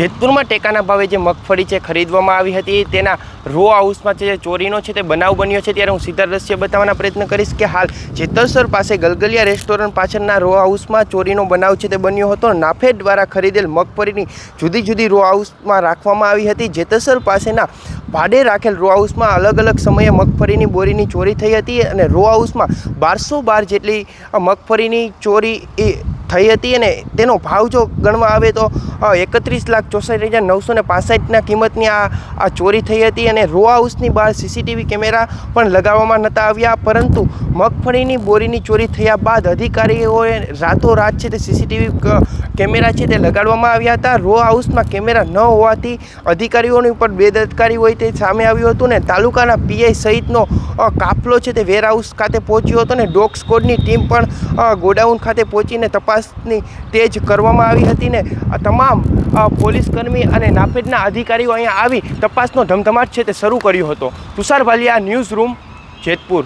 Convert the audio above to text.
જેતપુરમાં ટેકાના ભાવે જે મગફળી છે ખરીદવામાં આવી હતી, તેના રો હાઉસમાં જે ચોરીનો છે તે બનાવ બન્યો છે, ત્યારે હું સીધા દ્રશ્ય બતાવવાના પ્રયત્ન કરીશ કે હાલ જેતલસર પાસે ગલગલિયા રેસ્ટોરન્ટ પાછળના રો હાઉસમાં ચોરીનો બનાવ છે તે બન્યો હતો. નાફેડ દ્વારા ખરીદેલ મગફળીની જુદી જુદી રો હાઉસમાં રાખવામાં આવી હતી. જેતલસર પાસેના ભાડે રાખેલ રો હાઉસમાં અલગ અલગ સમયે મગફળીની બોરીની ચોરી થઈ હતી અને રો હાઉસમાં બારસો બાર જેટલી મગફળીની ચોરી એ થઈ હતી અને તેનો ભાવ જો ગણવા આવે તો એકત્રીસ લાખ ચોસઠ હજાર નવસો ને પાસઠના કિંમતની આ આ ચોરી થઈ હતી અને રો હાઉસની બહાર સીસીટીવી કેમેરા પણ લગાવવામાં નહોતા આવ્યા, પરંતુ મગફળીની બોરીની ચોરી થયા બાદ અધિકારીઓએ રાતોરાત છે તે સીસીટીવી કેમેરા છે તે લગાડવામાં આવ્યા હતા. રો હાઉસમાં કેમેરા ન હોવાથી અધિકારીઓની ઉપર બેદરકારી હોય તે સામે આવ્યું હતું ને તાલુકાના પીઆઈ સહિતનો કાફલો છે તે વેર હાઉસ ખાતે પહોંચ્યો હતો ને ડોગ સ્કોડની ટીમ પણ ગોડાઉન ખાતે પહોંચીને તપાસની તેજ કરવામાં આવી હતી ને તમામ પોલીસકર્મી પોલીસ કર્મી અને નાફેડના અધિકારીઓ અહીંયા આવી તપાસનો ધમધમાટ છે તે શરૂ કર્યો હતો. Tushar Bhaliya, news room, Jetpur.